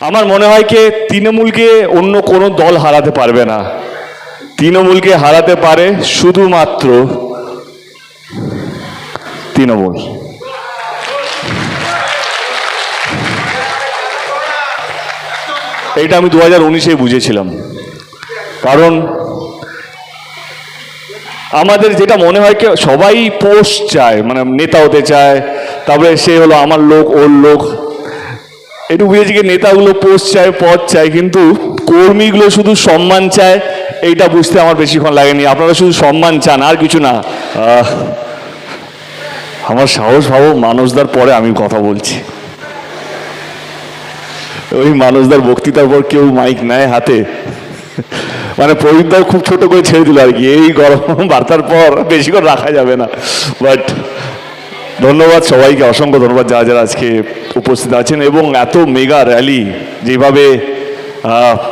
আমার মনে হয় কি তৃণমূলকে অন্য কোনো দল হারাতে পারবে না। তৃণমূলকে হারাতে পারে শুধুমাত্র তৃণমূল। এইটা আমি দু হাজার উনিশে বুঝেছিলাম। কারণ আমাদের যেটা মনে হয় কি সবাই পোস্ট চায় মানে নেতা হতে চায়, তারপরে সে হলো আমার লোক, ওর লোক। একটু বুঝেছি কি নেতাগুলো পোস্ট চায়, পদ চায়, কিন্তু কর্মীগুলো শুধু সম্মান চায়, এইটা বুঝতে আমার বেশিক্ষণ লাগেনি। আপনারা শুধু সম্মান চান, আর কিছু না। আমার সাহস ভাবো মানুষদার পরে আমি কথা বলছি। ওই মানুষদার বক্তৃতার পর কেউ মাইক নেয় হাতে। মানে প্রবীণদাও খুব ছোট করে ছেড়ে দিল আর কি। এই গরম বার্তার পর বেশি করে রাখা যাবে না। বাট ধন্যবাদ সবাইকে, অসংখ্য ধন্যবাদ যারা যারা আজকে উপস্থিত আছেন এবং এত মেগা র্যালি যেভাবে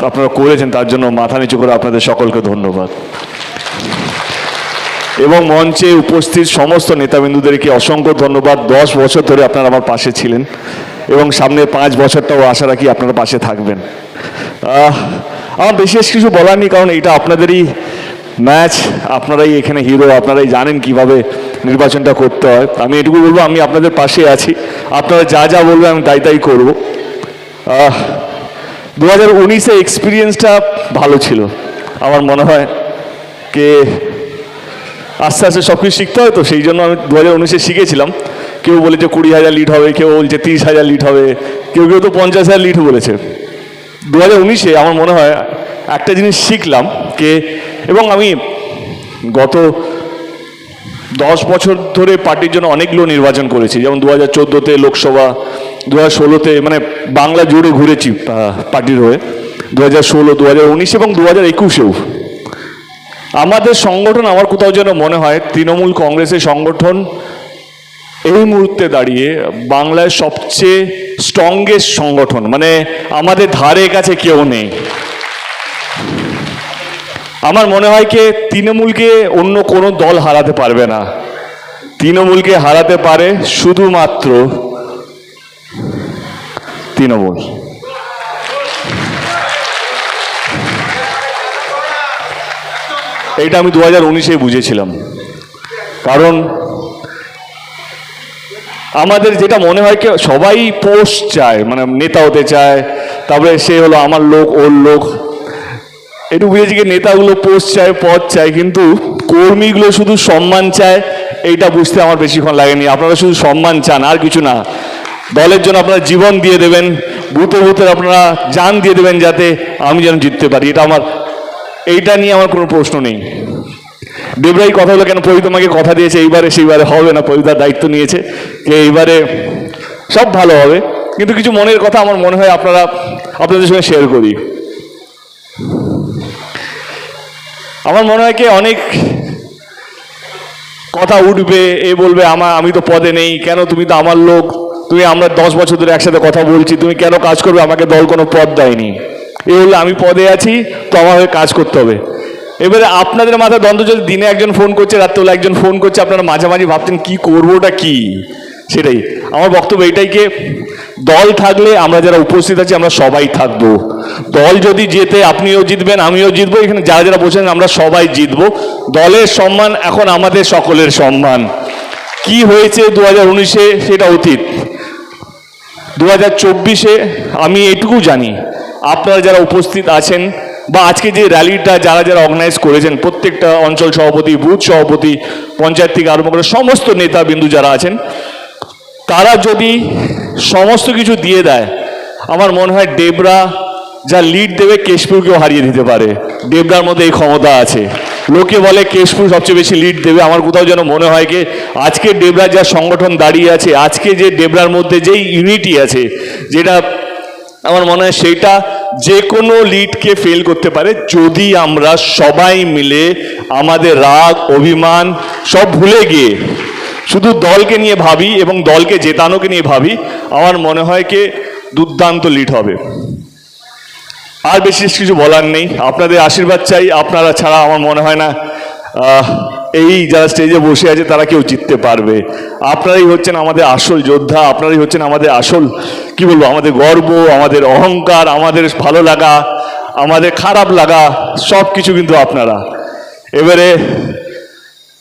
আপনারা করেছেন, তার জন্য মাথা নিচু করে আপনাদের সকলকে ধন্যবাদ। এবং মঞ্চে উপস্থিত সমস্ত নেতাবিন্দুদেরকে অসংখ্য ধন্যবাদ। দশ বছর ধরে আপনারা আমার পাশে ছিলেন এবং সামনে পাঁচ বছরটাও আশা রাখি আপনারা পাশে থাকবেন। আমার বিশেষ কিছু বলার নেই, কারণ এটা আপনাদেরই ম্যাচ আপনারাই এখানে হিরো আপনারাই জানেন কীভাবে নির্বাচনটা করতে হয়। আমি এটুকু বলব, আমি আপনাদের পাশে আছি। আপনারা যা যা বলবেন, আমি তাই তাই করব। দু হাজার উনিশে এক্সপিরিয়েন্সটা ভালো ছিল। আমার মনে হয় কে আস্তে আস্তে সব কিছু শিখতে হয় তো, সেই জন্য আমি দু হাজার উনিশে শিখেছিলাম। কেউ বলেছে কুড়ি হাজার লিট হবে, কেউ বলছে তিরিশ হাজার লিট হবে, কেউ কেউ তো পঞ্চাশ হাজার লিট বলেছে। দু হাজার উনিশে আমার মনে হয় একটা জিনিস শিখলাম, কে এবং আমি গত দশ বছর ধরে পার্টির জন্য অনেকগুলো নির্বাচন করেছি। যেমন দু হাজার চোদ্দোতে লোকসভা দু হাজার ষোলোতে মানে বাংলা জুড়ে ঘুরেছি পার্টির হয়ে দু হাজার ষোলো দু হাজার উনিশ এবং দু হাজার একুশেও। আমাদের সংগঠন আমার কোথাও যেন মনে হয় তৃণমূল কংগ্রেসের সংগঠন এই মুহূর্তে দাঁড়িয়ে বাংলায় সবচেয়ে স্ট্রংগেস্ট সংগঠন। মানে আমাদের ধারে কাছে কেউ নেই। আমার মনে হয় কি তৃণমূলকে অন্য কোনো দল হারাতে পারবে না। তৃণমূলকে হারাতে পারে শুধুমাত্র তৃণমূল। এইটা আমি দু হাজার উনিশে বুঝেছিলাম। কারণ আমাদের যেটা মনে হয় কি সবাই পোস্ট চায় মানে নেতা হতে চায়, তারপরে সে হলো আমার লোক, ওর লোক। একটু বুঝেছি কি নেতাগুলো পোস্ট চায়, পদ চায়, কিন্তু কর্মীগুলো শুধু সম্মান চায়, এইটা বুঝতে আমার বেশিক্ষণ লাগেনি। আপনারা শুধু সম্মান চান, আর কিছু না। দলের জন্য আপনারা জীবন দিয়ে দেবেন বুথে বুথে আপনারা জান দিয়ে দেবেন যাতে আমি যেন জিততে পারি। এটা আমার, এইটা নিয়ে আমার কোনো প্রশ্ন নেই। দেবরাই কথা হলো কেন প্রবীত আমাকে কথা দিয়েছে? এইবারে সেইবারে হবে না প্রবীতার দায়িত্ব নিয়েছে। যে এইবারে, সব ভালো হবে। কিন্তু কিছু মনের কথা আমার মনে হয় আপনারা আপনাদের সঙ্গে শেয়ার করি। আমার মনে হয় কি অনেক কথা উঠবে, এ বলবে, আমার, আমি তো পদে নেই, কেন তুমি তো আমার লোক? তুমি, আমরা দশ বছর ধরে একসাথে কথা বলছি, তুমি কেন কাজ করবে? আমাকে দল কোনো পদ দেয়নি। এ বললে আমি পদে আছি, তো আমার হয়ে কাজ করতে হবে। এবারে আপনাদের মাথায় দ্বন্দ্ব যদি দিনে একজন ফোন করছে, রাত্রেবেলা একজন ফোন করছে, আপনারা মাঝামাঝি ভাবছেন, কি করব ওটা কি? সেটাই। আমার বক্তব্য এটাই কে দল থাকলে আমরা যারা উপস্থিত আছি, আমরা সবাই থাকব। দল যদি জেতে আপনিও জিতবেন, আমিও জিতবো। এখানে যারা যারা বসেন আমরা সবাই জিতবো। দলের সম্মান এখন আমাদের সকলের সম্মান। কি হয়েছে দু হাজার উনিশে, সেটা অতীত। দু হাজার চব্বিশে, আমি এটুকু জানি। আপনারা যারা উপস্থিত আছেন বা আজকে যে র্যালিটা যারা যারা অর্গানাইজ করেছেন, প্রত্যেকটা অঞ্চল সভাপতি, বুথ সভাপতি, পঞ্চায়েত থেকে আরম্ভ করে সমস্ত নেতা বিন্দু যারা আছেন, তারা যদি সমস্ত কিছু দিয়ে দেয়। আমার মনে হয় ডেবরা, যা লিড দেবে, কেশপুরকেও হারিয়ে দিতে পারে। ডেবরার মধ্যে এই ক্ষমতা আছে। লোকে বলে কেশপুর সবচেয়ে বেশি লিড দেবে। আমার কোথাও যেন মনে হয় কি, আজকে ডেবরা যা সংগঠন দাঁড়িয়ে আছে, আজকে যে ডেবরার মধ্যে যেই ইউনিটি আছে, যেটা আমার মনে হয় সেইটা যে কোনো লিডকে ফেল করতে পারে। যদি আমরা সবাই মিলে আমাদের রাগ, অভিমান সব ভুলে গিয়ে শুধু দলকে নিয়ে ভাবি এবং দলকে জেতানোকে নিয়ে ভাবি, আমার মনে হয় কি দুর্দান্ত লিড হবে। আর বেশি কিছু বলার নেই। আপনাদের আশীর্বাদ চাই, আপনারা ছাড়া আমার মনে হয় না এই যারা স্টেজে বসে আছে তারা কেউ জিততে পারবে। আপনারাই হচ্ছেন আমাদের আসল যোদ্ধা, আপনারাই হচ্ছেন আমাদের আসল, কি বলব, আমাদের গর্ব, আমাদের অহংকার, আমাদের ভালো লাগা, আমাদের খারাপ লাগা সব কিছু কিন্তু আপনারা। এবারে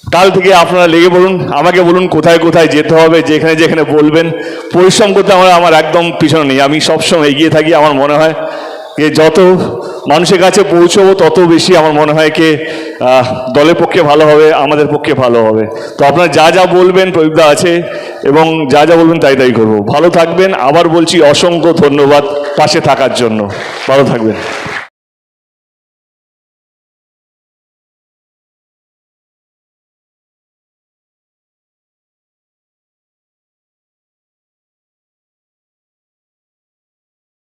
কাল থেকে আপনারা লেগে বলুন, আমাকে বলুন কোথায় কোথায় যেতে হবে, যেখানে যেখানে বলবেন। পরিশ্রম করতে আমার আমার একদম পিছনে নেই, আমি সবসময় এগিয়ে থাকি আমার মনে হয় যে যত মানুষের কাছে পৌঁছবো, তত বেশি আমার মনে হয় কে দলের পক্ষে ভালো হবে, আমাদের পক্ষে ভালো হবে। তো আপনারা যা যা বলবেন প্রদীপদা আছে এবং যা যা বলবেন তাই তাই করব। ভালো থাকবেন, আবার বলছি অসংখ্য ধন্যবাদ পাশে থাকার জন্য। ভালো থাকবেন।